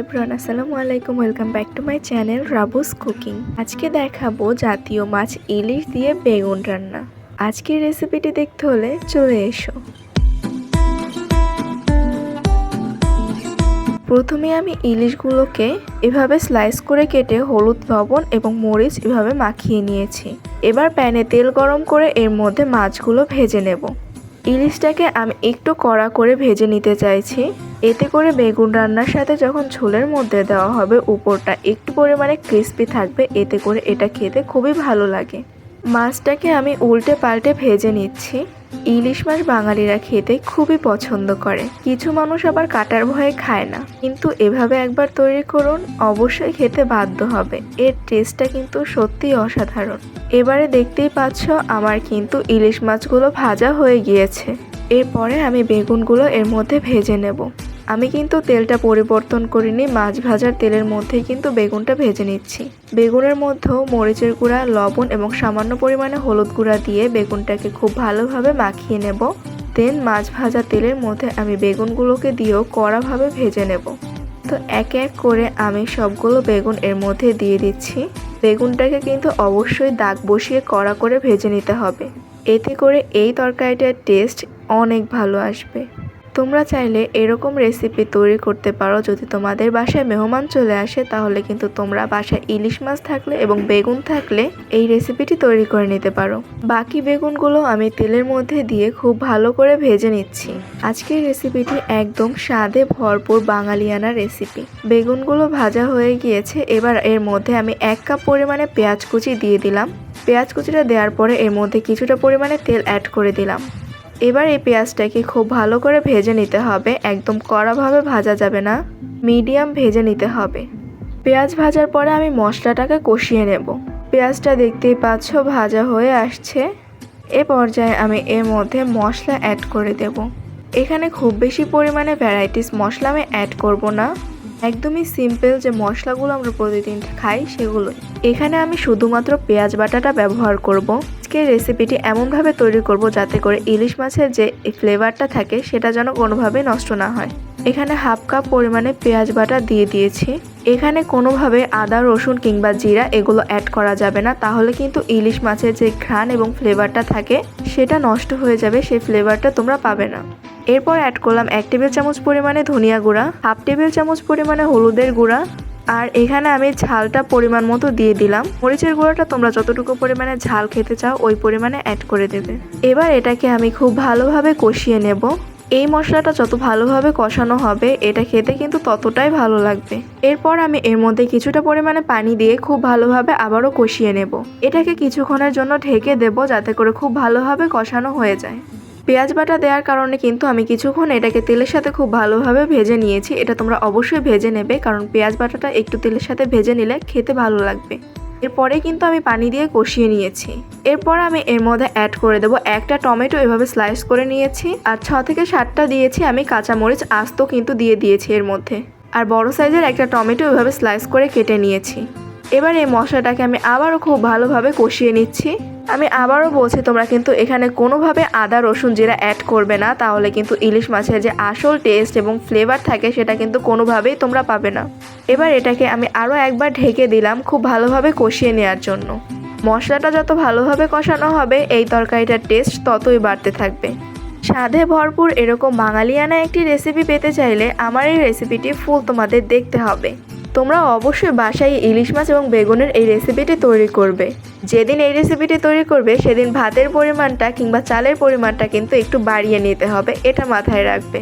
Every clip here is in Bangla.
এভরিওয়ান আসসালামু আলাইকুম welcome back to my channel Rabu's cooking আজকে দেখাবো জাতীয় মাছ ইলিশ দিয়ে বেগুন রান্না। আজকের রেসিপিটি দেখতে হলে চলে এসো। প্রথমে আমি ইলিশগুলোকে এভাবে স্লাইস করে কেটে হলুদ, লবণ এবং মরিচ এভাবে মাখিয়ে নিয়েছি। এবার প্যানে তেল গরম করে এর মধ্যে মাছগুলো ভেজে নেব। ইলিশটাকে আমি একটু কড়া করে ভেজে নিতে চাইছি। এতে করে বেগুন রান্নার সাথে যখন ঝোলের মধ্যে দেওয়া হবে, উপরটা একটু পরিমাণে ক্রিস্পি থাকবে। এতে করে এটা খেতে খুবই ভালো লাগে। মাছটাকে আমি উল্টে পাল্টে ভেজে নিচ্ছি। ইলিশ মাছ বাঙালিরা খেতে খুবই পছন্দ করে। কিছু মানুষ আবার কাটার ভয়ে খায় না। কিন্তু এভাবে একবার তৈরি করুন, অবশ্যই খেতে বাধ্য হবে। এর টেস্টটা কিন্তু সত্যিই অসাধারণ। এবারে দেখতেই পাচ্ছ, আমার কিন্তু ইলিশ মাছগুলো ভাজা হয়ে গিয়েছে। এরপরে আমি বেগুনগুলো এর মধ্যে ভেজে নেব। আমি কিন্তু তেলটা পরিবর্তন করিনি, মাছ ভাজার তেলের মধ্যেই কিন্তু বেগুনটা ভেজে নিচ্ছি। বেগুনের মধ্যেও মরিচের গুঁড়া, লবণ এবং সামান্য পরিমাণে হলুদ গুঁড়া দিয়ে বেগুনটাকে খুব ভালোভাবে মাখিয়ে নেব। দেন মাছ ভাজা তেলের মধ্যে আমি বেগুনগুলোকে দিয়েও কড়াভাবে ভেজে নেব। তো এক এক করে আমি সবগুলো বেগুন এর মধ্যে দিয়ে দিচ্ছি। বেগুনটাকে কিন্তু অবশ্যই দাগ বসিয়ে কড়া করে ভেজে নিতে হবে। এতে করে এই তরকারিটার টেস্ট অনেক ভালো আসবে। তোমরা চাইলে এরকম রেসিপি তৈরি করতে পারো। যদি তোমাদের বাসায় মেহমান চলে আসে, তাহলে কিন্তু তোমরা বাসায় ইলিশ মাছ থাকলে এবং বেগুন থাকলে এই রেসিপিটি তৈরি করে নিতে পারো। বাকি বেগুনগুলো আমি তেলের মধ্যে দিয়ে খুব ভালো করে ভেজে নিচ্ছি। আজকের রেসিপিটি একদম স্বাদে ভরপুর বাঙালিয়ানা রেসিপি বেগুনগুলো ভাজা হয়ে গিয়েছে, এবার এর মধ্যে আমি এক কাপ পরিমাণে পেঁয়াজ কুচি দিয়ে দিলাম। পেঁয়াজ কুচিটা দেওয়ার পরে এর মধ্যে কিছুটা পরিমাণে তেল অ্যাড করে দিলাম। এবার এই পেঁয়াজটাকে খুব ভালো করে ভেজে নিতে হবে। একদম কড়াভাবে ভাজা যাবে না। মিডিয়াম ভেজে নিতে হবে। পেঁয়াজ ভাজার পরে আমি মশলাটাকে কষিয়ে নেব। পেঁয়াজটা দেখতেই পাচ্ছ ভাজা হয়ে আসছে। এ পর্যায়ে আমি এর মধ্যে মশলা অ্যাড করে দেব। এখানে খুব বেশি পরিমাণে ভ্যারাইটিস মশলা আমি অ্যাড করব না। একদমই সিম্পল যে মশলাগুলো আমরা প্রতিদিন খাই সেগুলো এখানে আমি শুধুমাত্র পেঁয়াজ বাটাটা ব্যবহার করব। আজকের রেসিপিটি এমনভাবে তৈরি করব যাতে করে ইলিশ মাছের যে ফ্লেভারটা থাকে সেটা যেন কোনোভাবেই নষ্ট না হয়। এখানে হাফ কাপ পরিমাণে পেঁয়াজ বাটা দিয়ে দিয়েছি। এখানে কোনোভাবে আদা, রসুন কিংবা জিরা এগুলো অ্যাড করা যাবে না। তাহলে কিন্তু ইলিশ মাছের যে ঘ্রাণ এবং ফ্লেভারটা থাকে সেটা নষ্ট হয়ে যাবে, সেই ফ্লেভারটা তোমরা পাবে না। এরপর অ্যাড করলাম এক টেবিল চামচ পরিমাণে ধনিয়া গুঁড়া, হাফ টেবিল চামচ পরিমাণে হলুদের গুঁড়া আর এখানে আমি ঝালটা পরিমাণ মতো দিয়ে দিলাম। মরিচের গুঁড়োটা তোমরা যতটুকু পরিমাণে ঝাল খেতে চাও, ওই পরিমাণে অ্যাড করে দেবে। এবার এটাকে আমি খুব ভালোভাবে কষিয়ে নেব। এই মশলাটা যত ভালোভাবে কষানো হবে, এটা খেতে কিন্তু ততটাই ভালো লাগবে। এরপর আমি এর মধ্যে কিছুটা পরিমাণে পানি দিয়ে খুব ভালোভাবে আবারও কষিয়ে নেব। এটাকে কিছুক্ষণের জন্য ঢেকে দেব, যাতে করে খুব ভালোভাবে কষানো হয়ে যায়। পেঁয়াজ বাটা দেওয়ার কারণে কিন্তু আমি কিছুক্ষণ এটাকে তেলের সাথে খুব ভালোভাবে ভেজে নিয়েছি। এটা তোমরা অবশ্যই ভেজে নেবে, কারণ পেঁয়াজ বাটাটা একটু তেলের সাথে ভেজে নিলে খেতে ভালো লাগবে। এরপরে কিন্তু আমি পানি দিয়ে কষিয়ে নিয়েছি। এরপর আমি এর মধ্যে অ্যাড করে দেবো একটা টমেটো, এভাবে স্লাইস করে নিয়েছি। আর ছ থেকে সাতটা দিয়েছি আমি কাঁচামরিচ আস্ত কিন্তু দিয়ে দিয়েছি এর মধ্যে। আর বড় সাইজের একটা টমেটো, এভাবে স্লাইস করে কেটে নিয়েছি। এবার এই মশলাটাকে আমি আবারও খুব ভালোভাবে কষিয়ে নিচ্ছি। আমি আবারও বলছি, তোমরা কিন্তু এখানে কোনোভাবে আদা, রসুন জিরা অ্যাড করবে না। তাহলে কিন্তু ইলিশ মাছের যে আসল টেস্ট এবং ফ্লেভার থাকে, সেটা কিন্তু কোনোভাবেই তোমরা পাবে না। এবার এটাকে আমি আরও একবার ঢেকে দিলাম খুব ভালোভাবে কষিয়ে নেওয়ার জন্য। মশলাটা যত ভালোভাবে কষানো হবে, এই তরকারিটার টেস্ট ততই বাড়তে থাকবে। স্বাদে ভরপুর এরকম বাঙালিয়ানা একটি রেসিপি পেতে চাইলে আমার এই রেসিপিটি ফুল তোমাদের দেখতে হবে। তোমরা অবশ্যই বাসায় ইলিশ মাছ এবং বেগুনের এই রেসিপিটি তৈরি করবে। যেদিন এই রেসিপিটি তৈরি করবে, সেদিন ভাতের পরিমাণটা কিংবা চালের পরিমাণটা কিন্তু একটু বাড়িয়ে নিতে হবে, এটা মাথায় রাখবে।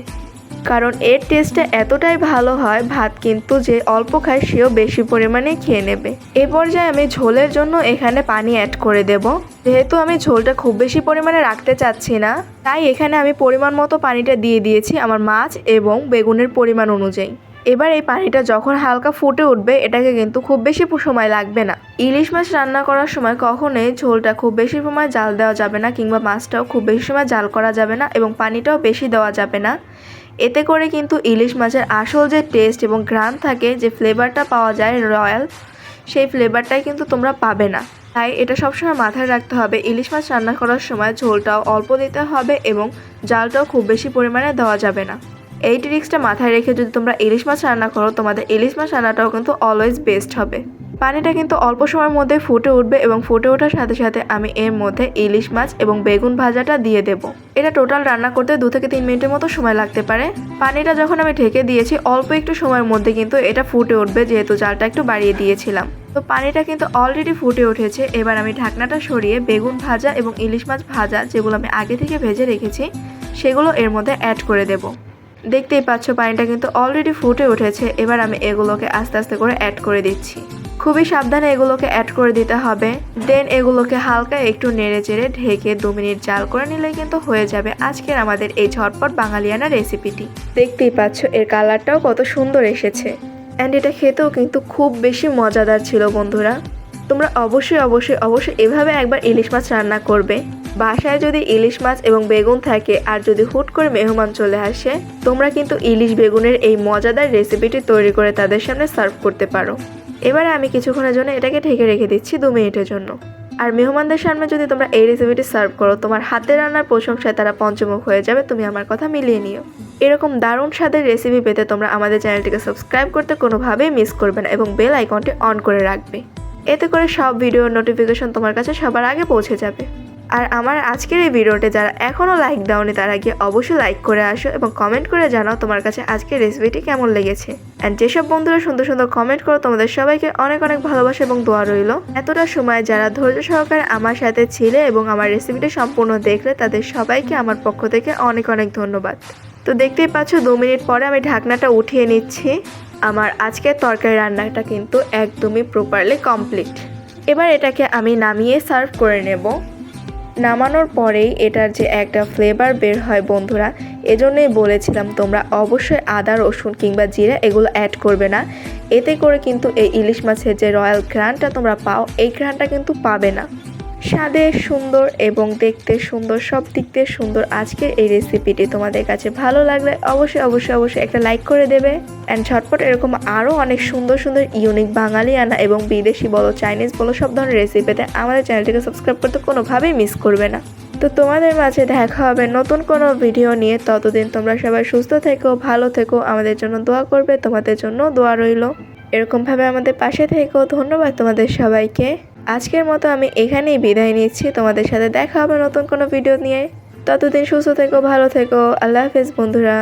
কারণ এর টেস্টটা এতটাই ভালো হয়, ভাত কিন্তু যে অল্প খায়, সেও বেশি পরিমাণে খেয়ে নেবে। এ পর্যায়ে আমি ঝোলের জন্য এখানে পানি অ্যাড করে দেব। যেহেতু আমি ঝোলটা খুব বেশি পরিমাণে রাখতে চাচ্ছি না, তাই এখানে আমি পরিমাণ মতো পানিটা দিয়ে দিয়েছি আমার মাছ এবং বেগুনের পরিমাণ অনুযায়ী। এবার এই পানিটা যখন হালকা ফুটে উঠবে, এটাকে কিন্তু খুব বেশি সময় লাগবে না। ইলিশ মাছ রান্না করার সময় কখনোই ঝোলটা খুব বেশি সময় জাল দেওয়া যাবে না কিংবা মাছটাও খুব বেশি সময় জাল করা যাবে না এবং পানিটাও বেশি দেওয়া যাবে না। এতে করে কিন্তু ইলিশ মাছের আসল যে টেস্ট এবং ঘ্রাণ থাকে, যে ফ্লেভারটা পাওয়া যায় রয়্যাল, সেই ফ্লেভারটাই কিন্তু তোমরা পাবে না। তাই এটা সবসময় মাথায় রাখতে হবে, ইলিশ মাছ রান্না করার সময় ঝোলটাও অল্প দিতে হবে এবং জালটাও খুব বেশি পরিমাণে দেওয়া যাবে না। এই ট্রিক্সটা মাথায় রেখে যদি তোমরা ইলিশ মাছ রান্না করো, তোমাদের ইলিশ মাছ রান্নাটাও কিন্তু অলওয়েজ বেস্ট হবে। পানিটা কিন্তু অল্প সময়ের মধ্যে ফুটে উঠবে এবং ফুটে ওঠার সাথে সাথে আমি এর মধ্যে ইলিশ মাছ এবং বেগুন ভাজাটা দিয়ে দেব। এটা টোটাল রান্না করতে দু থেকে তিন মিনিটের মতো সময় লাগতে পারে। পানিটা যখন আমি ঢেকে দিয়েছি, অল্প একটু সময়ের মধ্যে কিন্তু এটা ফুটে উঠবে, যেহেতু জালটা একটু বাড়িয়ে দিয়েছিলাম। তো পানিটা কিন্তু অলরেডি ফুটে উঠেছে। এবার আমি ঢাকনাটা সরিয়ে বেগুন ভাজা এবং ইলিশ মাছ ভাজা যেগুলো আমি আগে থেকে ভেজে রেখেছি, সেগুলো এর মধ্যে অ্যাড করে দেব। দেখতেই পাচ্ছ পানিটা কিন্তু অলরেডি ফুটে উঠেছে। এবার আমি এগুলোকে আস্তে আস্তে করে অ্যাড করে দিচ্ছি। খুবই সাবধানে এগুলোকে অ্যাড করে দিতে হবে। দেন এগুলোকে হালকা একটু নেড়ে চেড়ে ঢেকে দু মিনিট জাল করে নিলেই কিন্তু হয়ে যাবে আজকের আমাদের এই ঝটপট বাঙালিয়ানা রেসিপিটি দেখতেই পাচ্ছ, এর কালারটাও কত সুন্দর এসেছে। অ্যান্ড এটা খেতেও কিন্তু খুব বেশি মজাদার ছিল বন্ধুরা। তোমরা অবশ্যই অবশ্যই অবশ্যই এভাবে একবার ইলিশ মাছ রান্না করবে। বাসায় যদি ইলিশ মাছ এবং বেগুন থাকে আর যদি হুট করে মেহমান চলে আসে, তোমরা কিন্তু ইলিশ বেগুনের এই মজাদার রেসিপিটি তৈরি করে তাদের সামনে সার্ভ করতে পারো। এবারে আমি কিছুক্ষণের জন্য এটাকে ঢেকে রেখে দিচ্ছি দু মিনিটের জন্য। আর মেহমানদের সামনে যদি তোমরা এই রেসিপিটি সার্ভ করো, তোমার হাতের রান্নার প্রশংসায় তারা পঞ্চমুখ হয়ে যাবে, তুমি আমার কথা মিলিয়ে নিও। এরকম দারুণ স্বাদের রেসিপি পেতে তোমরা আমাদের চ্যানেলটিকে সাবস্ক্রাইব করতে কোনোভাবেই মিস করবে না এবং বেল আইকনটি অন করে রাখবে। এতে করে সব ভিডিওর নোটিফিকেশন তোমার কাছে সবার আগে পৌঁছে যাবে। আর আমার আজকের এই ভিডিওতে যারা এখনও লাইক দাওনি, তারা গিয়ে অবশ্যই লাইক করে আসো এবং কমেন্ট করে জানাও তোমার কাছে আজকের রেসিপিটি কেমন লেগেছে। অ্যান্ড যেসব বন্ধুরা সুন্দর সুন্দর কমেন্ট করো, তোমাদের সবাইকে অনেক অনেক ভালোবাসা এবং দোয়া রইল। এতটা সময় যারা ধৈর্য সহকারে আমার সাথে ছিলে এবং আমার রেসিপিটি সম্পূর্ণ দেখলে, তাদের সবাইকে আমার পক্ষ থেকে অনেক অনেক ধন্যবাদ। তো দেখতেই পাচ্ছ, দু মিনিট পরে আমি ঢাকনাটা উঠিয়ে নিচ্ছি। আমার আজকের তরকারি রান্নাটা কিন্তু একদমই প্রপারলি কমপ্লিট এবার এটাকে আমি নামিয়ে সার্ভ করে নেব। নামানোর পরেই এটার যে একটা ফ্লেভার বের হয় বন্ধুরা, এজন্যই বলেছিলাম তোমরা অবশ্যই আদা, রসুন কিংবা জিরা এগুলো অ্যাড করবে না। এতে করে কিন্তু এই ইলিশ মাছের যে রয়্যাল ঘ্রানটা তোমরা পাও, এই ঘ্রানটা কিন্তু পাবে না। স্বাদে সুন্দর এবং দেখতে সুন্দর, সব দিক দিয়ে সুন্দর আজকের এই রেসিপিটি তোমাদের কাছে ভালো লাগলে অবশ্যই অবশ্যই অবশ্যই একটা লাইক করে দেবে। অ্যান্ড ঝটপট এরকম আরও অনেক সুন্দর সুন্দর ইউনিক বাঙালিয়ানা এবং বিদেশি বলো চাইনিজ বলো, সব ধরনের রেসিপিতে আমাদের চ্যানেলটিকে সাবস্ক্রাইব করতে কোনোভাবেই মিস করবে না। তো তোমাদের মাঝে দেখা হবে নতুন কোনো ভিডিও নিয়ে। ততদিন তোমরা সবাই সুস্থ থেকো, ভালো থেকো, আমাদের জন্য দোয়া করবে, তোমাদের জন্য দোয়া রইল। এরকমভাবে আমাদের পাশে থেকো। ধন্যবাদ তোমাদের সবাইকে। আজকের মতো আমি এখানেই বিদায় নিচ্ছি। তোমাদের সাথে দেখা হবে নতুন কোনো ভিডিও নিয়ে। ততদিন সুস্থ থেকো, ভালো থেকো। আল্লাহ হাফেজ বন্ধুরা।